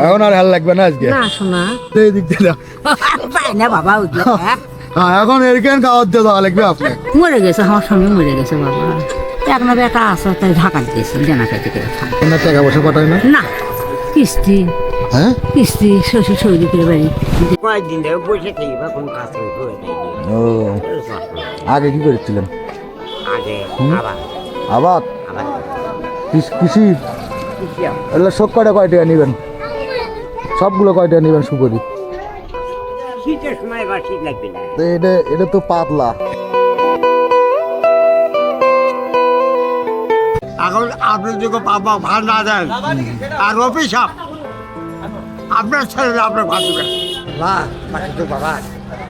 এখন আর হাল লাগবে না আজকে। না শোনা এই দিক দিয়ে পাই না বাবা হ্যাঁ, এখন এরকেন গাওয়ার দিয়ে দেওয়া লাগবে মরে গেছে আমার স্বামী মরে গেছে বাবা। এখন বেটা আছে তাই ঢাকা দিয়েছে জানা খাইতে করে টাকা পয়সা পাঠায় না? না কিস্তি। হ্যাঁ? কিস্তি শ্বশুর সৌদি করে বাড়ি। কয়েকদিন ধরে বসে থাকি বা কোনো কাজ করে করে ও আগে কি করেছিলেন? আগে আবার কৃষি- এগুলো সব কয়টা কয় টাকা নেবেন? সবগুলো কয় টাকা নেবেন সুপারি? শীতের সময় বা শীত লাগবে না তো এটা এটা তো পাতলা। এখন আপনি যদি বাবা ভাত না দেন আর অফিস আপ। আপনার ছেলে আপনার ভাত দেবেন।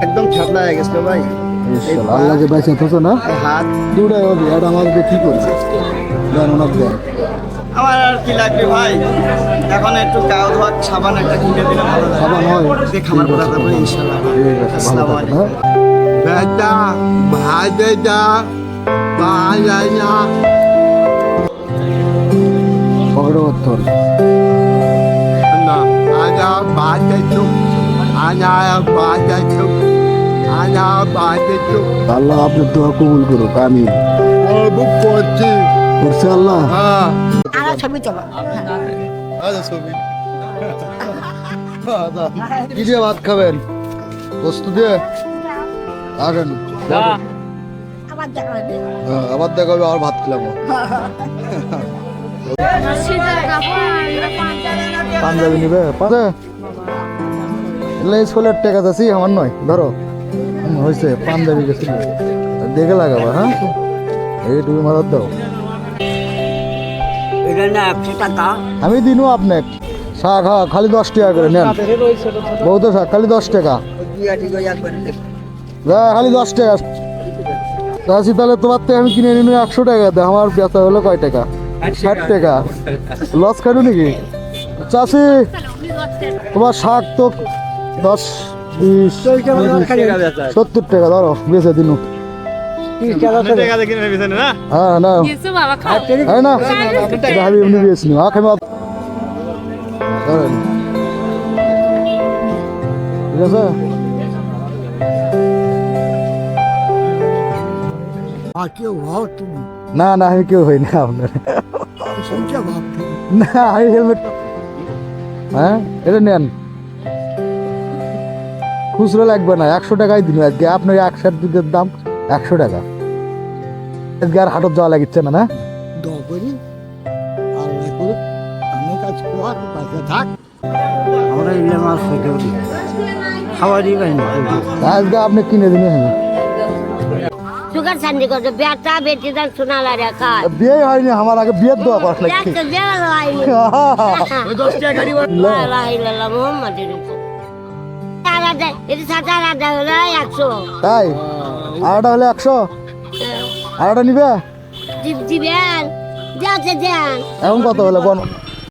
একদম ঠান্ডা হয়ে গেছে ভাই। ইনশাল্লাহ আল্লাহ যে বেঁচে থাকো না। হাত। দুটাই হবে এটা আমাকে কি করছে ওনার দেন আমার আর কি লাগবে ভাই? এখন একটু গাও ধোয়া সাবান একটা কিনে দিলে ভালো লাগে। হয়। খাবার বলা ঠিক আছে ভালো আসসালামু আলাইকুম। হ্যাঁ। বেটা না আজা আজা আজা আল্লাহ আপনার দোয়া কবুল করুক আমি বুক করছি আল্লাহ হ্যাঁ। আমার ছবি তোলা। আচ্ছা ছবি। কি দিয়ে ভাত খাবেন? বস্তু দিয়ে? আসেন। হ্যাঁ, আবার দেখা হবে আবার ভাত খেলাম। পাঞ্জাবি নিবে? পাঁচে এলে স্কুলের টেকা যাচ্ছি আমার নয়। ধরো। হয়েছে পাঞ্জাবি গেছিল। দেখে লাগাবো হ্যাঁ? এই তুমি মারার দাও। এটা না একশো টাকা আমি দিনও আপনাকে। শাক হ্যাঁ খালি দশ টাকা করে নেন। বহুত শাক খালি দশ টাকা। যা খালি দশ টাকা। চাষি তাহলে তোমার থেকে আমি কিনে নিন একশো টাকা। দেয় আমার বেচা হলো কয় টাকা? ষাট টাকা। লস খাটু নাকি? চাষি তোমার শাক তো দশ বিশ সত্তর টাকা ধরো বেঁচে দিন। ঠিক আছে। আর কেউ হও তুমি? না না আমি কেউ হই না আপনার। সংখ্যা ভাব না আমি হেলমেট হ্যাঁ? এটা নেন। খুচরো লাগবে না। একশো টাকাই দিন আজকে। আপনার এক শার্ট দুধের দাম একশো টাকা। আজকে আর হাটত যাওয়া লাগিচ্ছে না না? দোয়া আল্লাহ করুক আমি কাজ কর বাঁচে থাক। আমরা ইলে মাছ খেতেও দিই খাওয়া দিবেন আজকে আপনি কিনে দিন সুগার সান্দি করছে বেটা বেটি দান শোনালা রে কাজ বিয়ে হয়নি আমার আগে বিয়ের দোয়া করা লাগছে। একটা বেলা লাইনি লা। লা ইল্লাল্লাহ মুহাম্মাদুর রাসূল এটা হলো একশো। তাই? আড়াটা হলে একশো? আড়াটা নিবে? দিবেন এখন কত হলে? বল